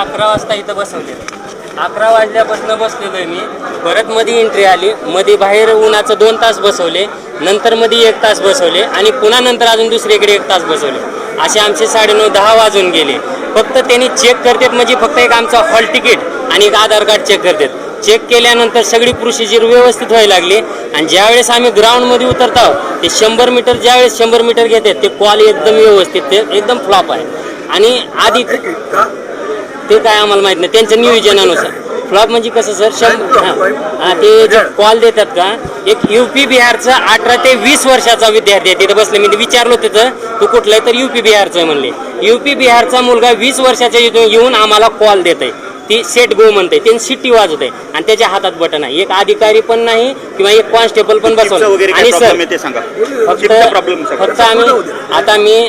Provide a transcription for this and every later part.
अकरा वाजता इथं बसवले. अकरा वाजल्यापासून बसलेलो आहे मी. परत मध्ये एंट्री आली. मध्ये बाहेर उन्हाचं दोन तास बसवले. नंतर मध्ये एक तास बसवले. आणि पुन्हा नंतर अजून दुसरीकडे एक तास बसवले. असे आमचे साडेनऊ दहा वाजून गेले. फक्त त्यांनी चेक करतात म्हणजे फक्त एक आमचा हॉल तिकीट आणि एक आधार कार्ड चेक करतात. चेक केल्यानंतर सगळी प्रोसिजर व्यवस्थित व्हायला लागली. आणि ज्यावेळेस आम्ही ग्राउंडमध्ये उतरत आहोत ते शंभर मीटर ज्यावेळेस शंभर मीटर घेतात ते कॉल एकदम व्यवस्थित ते एकदम फ्लॉप आहे. आणि आधी ते काय आम्हाला माहीत नाही. त्यांच्या नियोजनानुसार. फ्लॉप म्हणजे कसं सर शंभर हां. ते जे कॉल देतात का एक यू पी बिहारचा अठरा ते वीस वर्षाचा विद्यार्थी आहे. तिथं बसले मी विचारलो तिथं. तू कुठलं आहे तर यू पी बिहारचं म्हणले. यू पी बिहारचा मुलगा वीस वर्षाच्या इथून येऊन आम्हाला कॉल देत आहे ती सेट गो म्हणते त्यांनी शिट्टी वाजवते आणि त्याच्या हातात बटन आहे. एक अधिकारी पण नाही किंवा एक कॉन्स्टेबल पण बसवलं. आणि सर ते फक्त फक्त आम्ही आता मी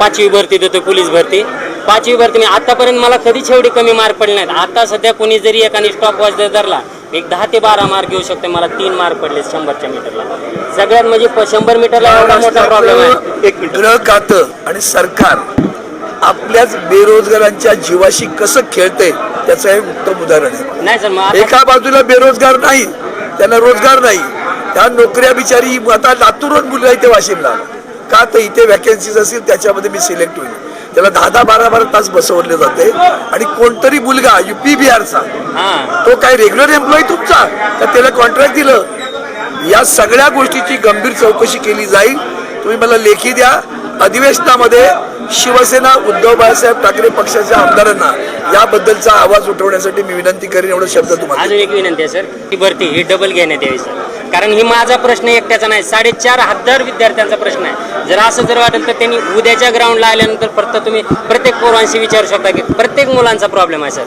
पाचवी भरती देतो पोलीस भरती. पाचवी भरती मी आतापर्यंत मला कधीच एवढे कमी मार्क पडले नाहीत. आता सध्या कोणी जरी एकाने स्टॉप वॉच जर धरला एक दहा ते बारा मार्क येऊ शकते. मला तीन मार्क पडले शंभरच्या मीटरला. सगळ्यात म्हणजे शंभर मीटरला एवढा मोठा प्रॉब्लेम आहे. एक गृह खातं आणि सरकार आपल्याच बेरोजगारांच्या जीवाशी कसं खेळतंय त्याचं हे उत्तम उदाहरण आहे. नाही सर मग एका बाजूला बेरोजगार नाही त्यांना रोजगार नाही. त्या नोकऱ्या बिचारी आता लातूरहून मुलगा इथे वाशिमला. का तर इथे वॅकन्सीज असतील त्याच्यामध्ये मी सिलेक्ट होईल. त्याला दहा दहा बारा बारा तास बसवले जाते. आणि कोणतरी मुलगा युपी बिहारचा तो काय रेग्युलर एम्प्लॉई तुमचा? तर त्याला कॉन्ट्रॅक्ट दिलं? या सगळ्या गोष्टीची गंभीर चौकशी केली जाईल. तुम्ही मला लेखी द्या. अधिवेशनामध्ये शिवसेना उद्धव बाळासाहेब ठाकरे पक्षाच्या आमदारांना याबद्दलचा आवाज उठवण्यासाठी मी विनंती करेन एवढं शब्द तुम्हाला. अजून एक विनंती आहे सर ही भरती ही डबल घेण्यात यावी सर कारण ही माझा प्रश्न एकट्याचा नाही साडेचार हजार विद्यार्थ्यांचा प्रश्न आहे. जर असं जर वाटेल तर त्यांनी उद्याच्या ग्राउंडला आल्यानंतर फक्त तुम्ही प्रत्येक पोरांशी विचारू शकता की प्रत्येक मुलांचा प्रॉब्लेम आहे सर